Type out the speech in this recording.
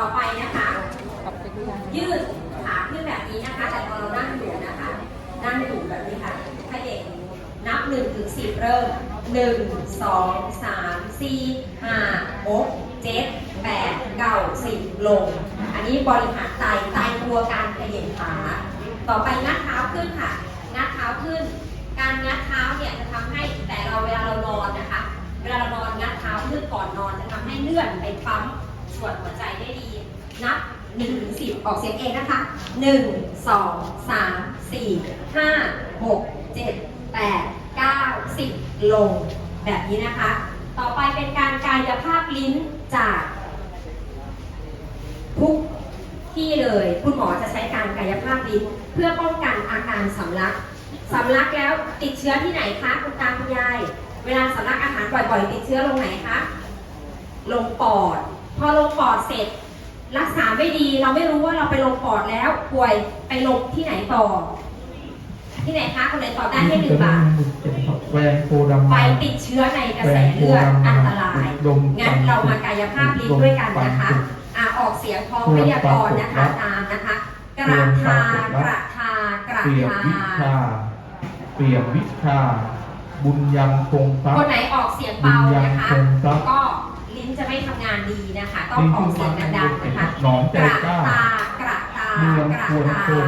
ต่อไปนะคะ ยืดขาขึ้นแบบนี้นะคะ แต่พอเรานั่งอยู่นะคะ นั่งอยู่แบบนี้ค่ะพระเอกนับ1นึ่งถึงสิเริ่ม 1 2 3 4 5 6 7 8 9 10 ลง อันนี้บริหารไตไตตัวการขยับขาต่อไปงัดเท้าขึ้นค่ะงัดเท้าขึ้น การงัดเท้าเนี่ยจะทำให้แต่เราเวลาเรานอนนะคะ เวลาเรานอนงัดเท้าขึ้นก่อนนอนจะทำให้เลื่อนไปปั๊ม 1ถึง10 ออกเสียงเองนะคะ 1 2 3 4 5 6 7 8 9 10 ลงแบบนี้นะคะ ต่อไปเป็นการกายภาพลิ้นจากทุกที่เลย คุณหมอจะใช้การกายภาพลิ้นเพื่อป้องกันอาการสำลักสำลักแล้วติดเชื้อที่ไหนคะคุณตาคุณยาย เวลาสำลักอาหารบ่อยๆ ติดเชื้อลงไหนคะลงปอด พอลงปอดเสร็จ รักษาไม่ดีเราไม่รู้ว่าเราไปลงปอดแล้วป่วยไปลงที่ไหนต่อ ที่ไหนคะคนไหนตอบได้ให้หนึ่งบาทแหวนโพดำไปติดเชื้อในกระแสเลือดอันตรายงั้นเรามากายภาพลิ้นด้วยกันนะคะอ่าออกเสียงพร้อมพยากรณ์นะคะตามนะคะ กระทากระทากระเปลี่ยมทาวิชาเปลี่ยมวิชา บุญยังคงทรัพคนย์ไหนออกเสียงเบานะคะบุญยังคงทรัพย์ก็านดีนะคะ ต้องออกเสียงดังๆนะคะหนอมใจกระกล้าทากระทาเมืองกระควรทาคน